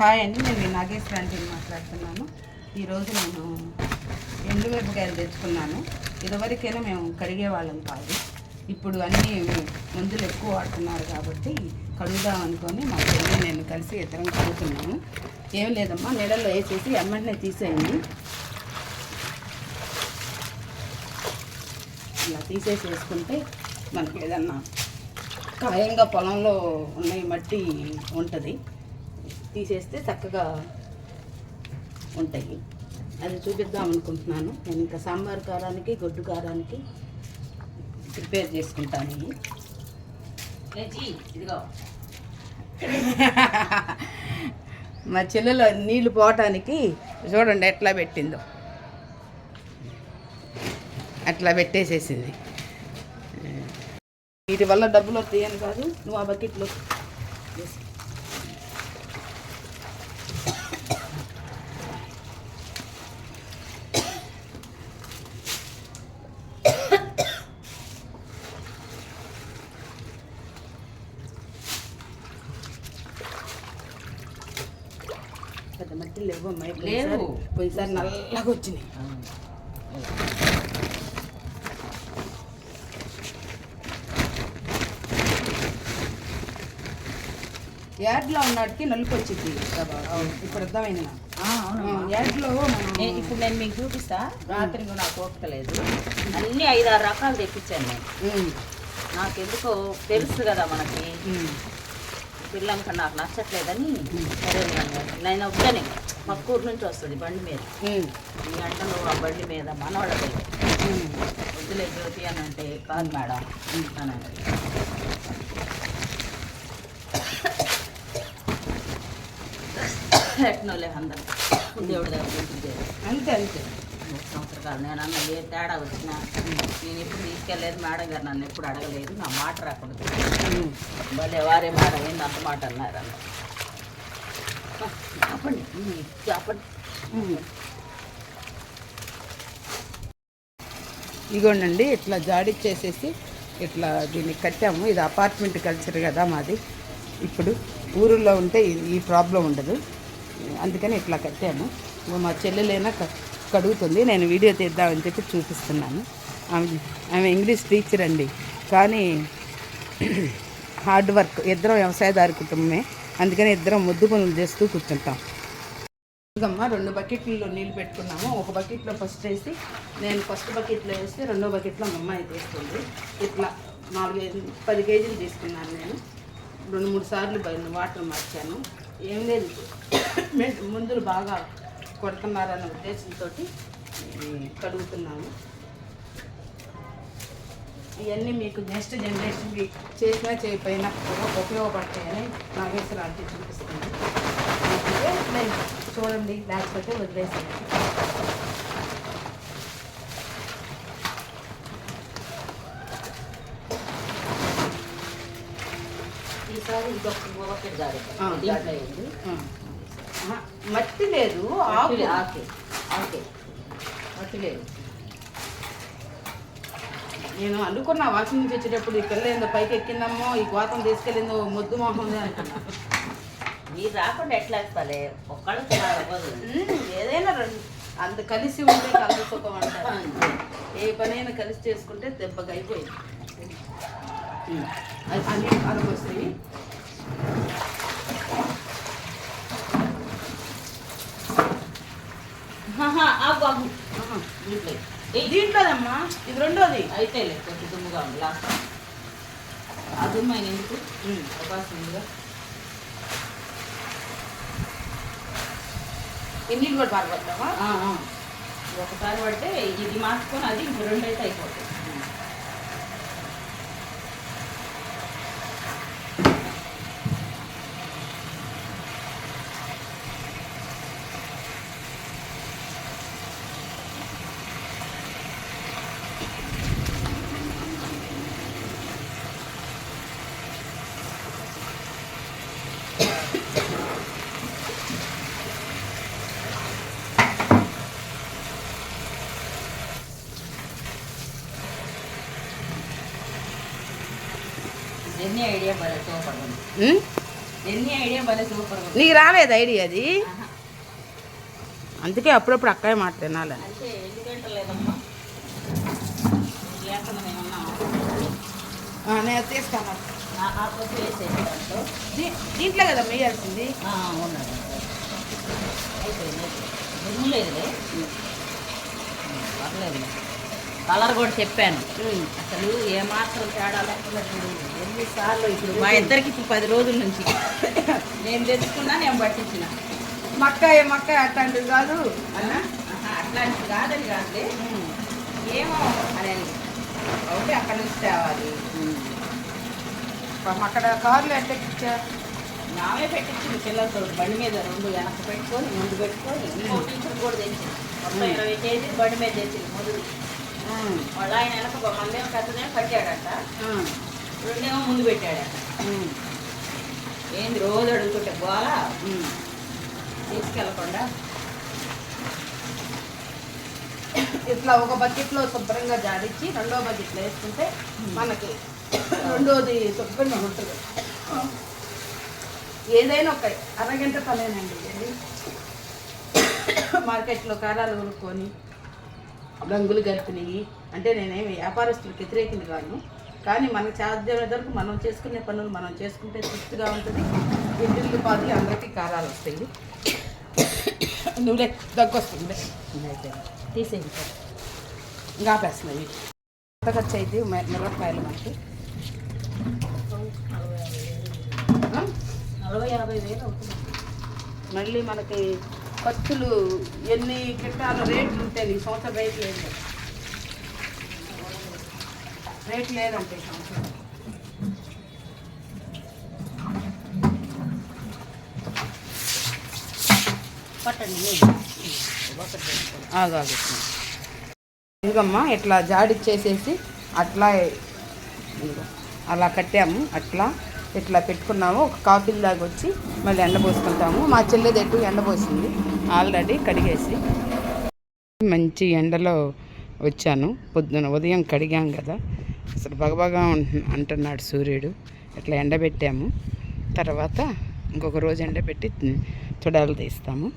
Hi అండి నేను మీ నాగేశ్వర మాట్లాడుతున్నాను. ఈరోజు నేను ఎండుమిరపకాయలు తెచ్చుకున్నాను. ఇదివరకైనా మేము కడిగే వాళ్ళం కాదు. ఇప్పుడు అన్నీ మందులు ఎక్కువ వాడుతున్నారు కాబట్టి కడుగుదాం అనుకొని మా చెల్లి నేను కలిసి ఇద్దరం కడుగుతున్నాము. ఏం లేదమ్మా నీళ్ళల్లో వేసేసి ఎమ్మంటనే తీసేయండి. ఇలా తీసేసి వేసుకుంటే మనకి ఏదన్నా ఖాయంగా పొలంలో ఉన్న మట్టి ఉంటుంది. తీసేస్తే చక్కగా ఉంటాయి. అది చూపిద్దాం అనుకుంటున్నాను. నేను ఇంకా సాంబార్ కారానికి గొడ్డు కారానికి ప్రిపేర్ చేసుకుంటాను. ఇదిగో. మా చెల్లెలో నీళ్ళు పోవటానికి చూడండి ఎట్లా పెట్టిందో. అట్లా పెట్టేసేసింది. వీటి వల్ల డబ్బులు వస్తాయని కాదు నువ్వు ఆ బకెట్లో వేసి. పెద్ద మట్టి లేవు అమ్మాయి లేవు. పోయినసారి- నల్లగా వచ్చినాయి. యాడ్లో ఉన్నటికి నలుపు వచ్చింది ఇప్పుడు అర్థమైంది యాడ్లో ఇప్పుడు నేను మీకు చూపిస్తా. రాత్రి నాకు ఓపిక లేదు. అన్ని ఐదారు రకాలు తెప్పించాను నేను. నాకు ఎందుకో తెలుసు కదా మనకి. ఉమ్, పిల్లంక నాకు నచ్చట్లేదని సరే నేను- వద్దనే పక్కూరు నుంచి వస్తుంది బండి మీద. ఈ గంటలో ఆ బండి మీద ఉమ్. వద్దులే జ్యోతి అని అంటే కాదు మేడం అని అన్నది. ఎట్నోలే అందరు. దేవుడి దగ్గర అంతే అంతే. మూడు సంవత్సరాలు నేను అన్న ఏ తేడా వచ్చినా నేను ఎప్పుడు తీసుకెళ్ళలేదు మేడం గారు నన్ను ఎప్పుడు అడగలేదు. నా మాట రాకూడదు భలే వారే మాట ఏంది అంత మాట అన్నారు అన్న. చెప్పండి చెప్పండి. ఇగోండి ఇట్లా జాడిచ్చేసేసి ఇట్లా దీన్ని కట్టాము. ఇది అపార్ట్మెంట్ కల్చర్ కదా మాది. ఇప్పుడు ఊరిలో ఉంటే ఈ- ప్రాబ్లం ఉండదు. అందుకని ఇట్లా కట్టాము. మా చెల్లెలైనా క- కడుగుతుంది నేను వీడియో తీద్దామని చెప్పి చూపిస్తున్నాను. ఆమె ఆమె ఇంగ్లీష్ టీచర్ అండి. కానీ హార్డ్ వర్క్. ఇద్దరం వ్యవసాయదారి కుటుంబమే. అందుకని ఇద్దరం ముద్దు పనులు చేస్తూ కూర్చుంటాం. అమ్మ రెండు బకెట్లలో నీళ్ళు పెట్టుకున్నాము. ఒక బకెట్లో ఫస్ట్ వేసి నేను ఫస్ట్ బకెట్లో వేస్తే రెండో బకెట్లో మా అమ్మాయి తీస్తుంది. ఇట్లా నాలుగైదు పది కేజీలు తీసుకున్నాను నేను. రెండు మూడు సార్లు వాటర్ మార్చాను. ఏం లేదు. మె- మందులు బాగా కొడుతున్నారన్న ఉద్దేశంతో కడుగుతున్నాము. ఇవన్నీ మీకు నెక్స్ట్ జనరేషన్కి చేసినా చేయకపోయినా కూడా ఉపయోగపడతాయని నాగేశ్వర ఆంటీ చూపిస్తుంది. చూడండి లేకపోతే వదిలేసాను ఈసారి ఇంకొక జారి దీంట్లో ఉంది ఆ. ఆహా, మట్టి లేదు ఆకు ఆకే. ఆకే ఆకే. మట్టి లేదు. నేను అనుకున్నా వాకింగ్ నుంచి వచ్చేటప్పుడు ఈ పిల్ల ఏందో పైకి ఎక్కిందమ్మో ఈ గోతం తీసుకెళ్ళిందో ముద్దు మొహం అనుకున్నా. మీరు రాకుండా ఎట్లా వేస్తాలే? ఒక్కళ్ళు అవ్వదు. ఉమ్, ఏదైనా రెండు అంత కలిసి ఉంటే కలదు సుఖం అంటారు. ఏ పనైనా కలిసి చేసుకుంటే దెబ్బగా అయిపోయింది అది అన్ని అరవస్తాయి ఆగు ఆగు దీంట్లో ఏయ్, దీంట్లోదమ్మా ఇది రెండోది. అయితే లే కొంచెం దుమ్ముగా ఉంది లాస్ట్ ఆ దుమ్ము అయిన ఎందుకు. అవకాశం ఉందిగా. నీళ్ళు కూడా ఆ, ఆ. ఒకసారి పడితే ఇది మార్చుకొని అది ఇంకో రెండు అయితే అయిపోతాయి. నీకు రాలేదు ఐడియా అది? అందుకే అప్పుడప్పుడు అక్కయ్య మాట తినాలని నేను తీస్తాను. దాంట్లో. కదా వేయాల్సింది. అయిపోయింది లేదులే. పర్లేదు కలర్ కూడా చెప్పాను. అసలు ఏమాత్రం తేడా లేకుండా ఎన్నిసార్లు ఇప్పుడు మా ఇద్దరికి ఇప్పుడు పది రోజుల నుంచి. నేను తెచ్చుకున్నా నేను పట్టించిన. మక్కాయ మక్కాయ అట్లాంటివి కాదు. అన్న? అట్లాంటిది కాదని కాదులే. ఏమో అనేది. ఒకటి అక్కడ నుంచి తేవాలి. అక్కడ కార్లు ఎట్లా ఎక్కించా? నామే పెట్టించింది పిల్లలతో బండి మీద రెండు వెనక పెట్టుకొని ముందు పెట్టుకొని. ఇంకో టీచర్ కూడా తెచ్చింది మొత్తం ఇరవై కేజీలు బండి మీద తెచ్చింది మొదలు మళ్ళీ ఆయన వెనక మందేమో పెద్దదేమో కట్టాడట రెండేమో ముందు పెట్టాడట. ఏంది రోజు అడుగుతుంటే గోల తీసుకెళ్ళకుండా. ఇట్లా ఒక బకెట్లో శుభ్రంగా జాడించి రెండో బకెట్లో వేసుకుంటే మనకి రెండోది శుభ్రంగా ఉంటుంది. ఏదైనా ఒక అరగంట పనేనండి. మార్కెట్లో కారాలు కొనుక్కొని రంగులు కలిపినవి అంటే నేనేమి వ్యాపారస్తులకు వ్యతిరేకింది కాను. కానీ మనకు సాధ్యమైనంత వరకు మనం చేసుకునే పనులు మనం చేసుకుంటే తృప్తిగా ఉంటుంది. ఇంటికి పాది అందరికీ కారాలు వస్తాయి. నువ్వులే దగ్గు వస్తుంది తీసేయండి. ఇంకా ఆపేస్తున్నాయి ఎంత ఖర్చు అయితే మిరపకాయలు మనకి? నలభై యాభై వేలు అవుతుంది. మళ్ళీ మనకి ఖర్చులు ఎన్ని కిట్టాలు రేట్లు ఉంటాయి? ఈ సంవత్సరం రేట్ లేదు. రేట్ లేదంటే సంవత్సరం. పట్టండి. ఆగాగు ఇదిగమ్మా ఇట్లా జాడిచ్చేసేసి అట్లా అలా కట్టాము అట్లా. ఇట్లా పెట్టుకున్నాము. ఒక కాఫీ దాకా వచ్చి మళ్ళీ ఎండబోసుకుంటాము మా చెల్లెది ఎటు ఎండబోసింది ఆల్రెడీ కడిగేసి మంచి ఎండలో వచ్చాను. పొద్దున ఉదయం కడిగాం కదా. అసలు బగబగా అంటున్నాడు సూర్యుడు. ఇట్లా ఎండబెట్టాము. తర్వాత ఇంకొక రోజు ఎండబెట్టి తుడాలు తీస్తాము.